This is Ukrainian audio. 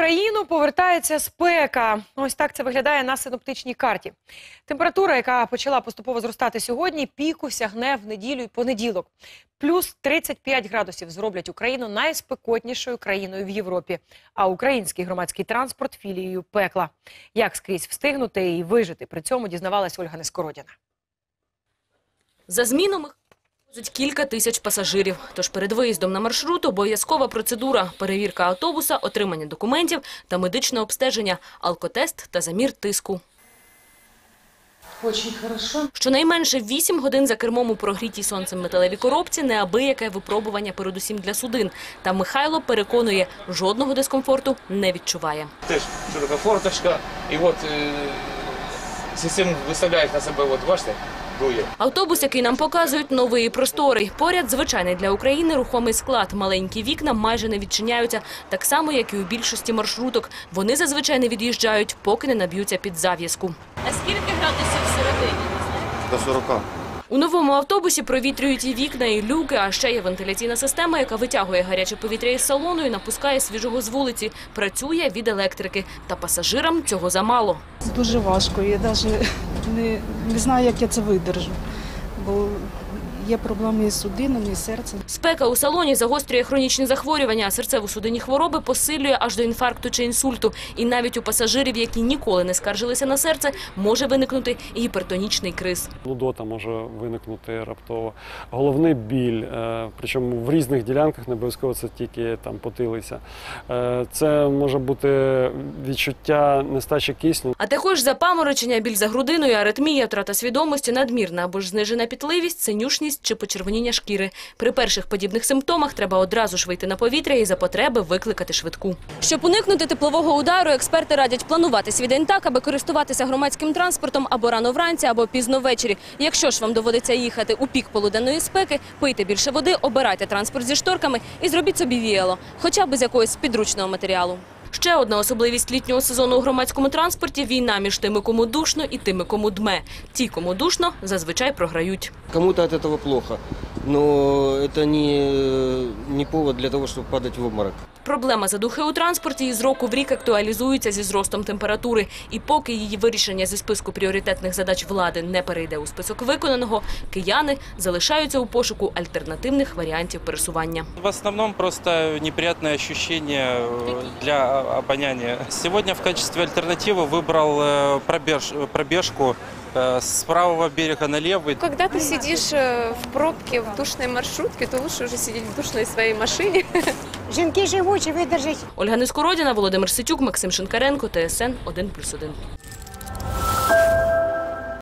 Україну повертається спека. Ось так це виглядає на синоптичній карті. Температура, яка почала поступово зростати сьогодні, піку сягне в неділю і понеділок. Плюс 35 градусів зроблять Україну найспекотнішою країною в Європі. А український громадський транспорт філією пекла. Як скрізь встигнути і вижити при цьому дізнавалась Ольга Нескородіна. За зміну возить кілька тисяч пасажирів. Тож перед виїздом на маршрут обов'язкова процедура – перевірка автобуса, отримання документів та медичне обстеження, алкотест та замір тиску. Очень хорошо. Щонайменше 8 годин за кермом у прогрітій сонцем металевій коробці – неабияке випробування передусім для судин. Та Михайло переконує, жодного дискомфорту не відчуває. теж широка форточка, і от е, систему виставляють на себе, от бачите, дує. Автобус, який нам показують, новий і просторий. Поряд звичайний для України рухомий склад. Маленькі вікна майже не відчиняються, так само, як і у більшості маршруток. Вони зазвичай не від'їжджають, поки не наб'ються під зав'язку. А скільки градусів всередині? До 40. У новому автобусі провітрюють і вікна, і люки, а ще є вентиляційна система, яка витягує гаряче повітря із салону і напускає свіжого з вулиці. Працює від електрики. Та пасажирам цього замало. Дуже важко. Я навіть не, не знаю, як я це видержу. Бо є проблеми із судинами, і з серцем. Спека у салоні загострює хронічні захворювання, а серцево-судинні хвороби посилює аж до інфаркту чи інсульту. І навіть у пасажирів, які ніколи не скаржилися на серце, може виникнути і гіпертонічний криз. Нудота може виникнути раптово. Головний біль, е, причому в різних ділянках, не обов'язково це тільки там потилиця. Е, Це може бути відчуття нестачі кисню. А також запаморочення, біль за грудиною, аритмія, втрата свідомості, надмірна або ж знижена пітливість, синюшність чи почервоніння шкіри. При перших подібних симптомах треба одразу ж вийти на повітря і за потреби викликати швидку. Щоб уникнути теплового удару, експерти радять планувати свій день так, аби користуватися громадським транспортом або рано вранці, або пізно ввечері. Якщо ж вам доводиться їхати у пік полуденної спеки, пийте більше води, обирайте транспорт зі шторками і зробіть собі віяло, хоча б з якогось підручного матеріалу. Ще одна особливість літнього сезону у громадському транспорті – війна між тими, кому душно, і тими, кому дме. Ті, кому душно, зазвичай програють. Кому-то від цього плохо, но это не, не повод для того, чтобы падать в обморок. Проблема задухи у транспорті із року в рік актуалізується зі зростом температури. І поки її вирішення зі списку пріоритетних задач влади не перейде у список виконаного, кияни залишаються у пошуку альтернативних варіантів пересування. В основном просто неприятное ощущение э, для обоняния. Сегодня в качестве альтернативы выбрал э, пробеж- пробежку э, с правого берега на левый. Когда ты сидишь э, в пробке, в душной маршрутке, то лучше уже сидеть в душной своей машине. Жінки живучі, видержать Ольга Нескородіна, Володимир Ситюк, Максим Шинкаренко, ТСН 1+,1.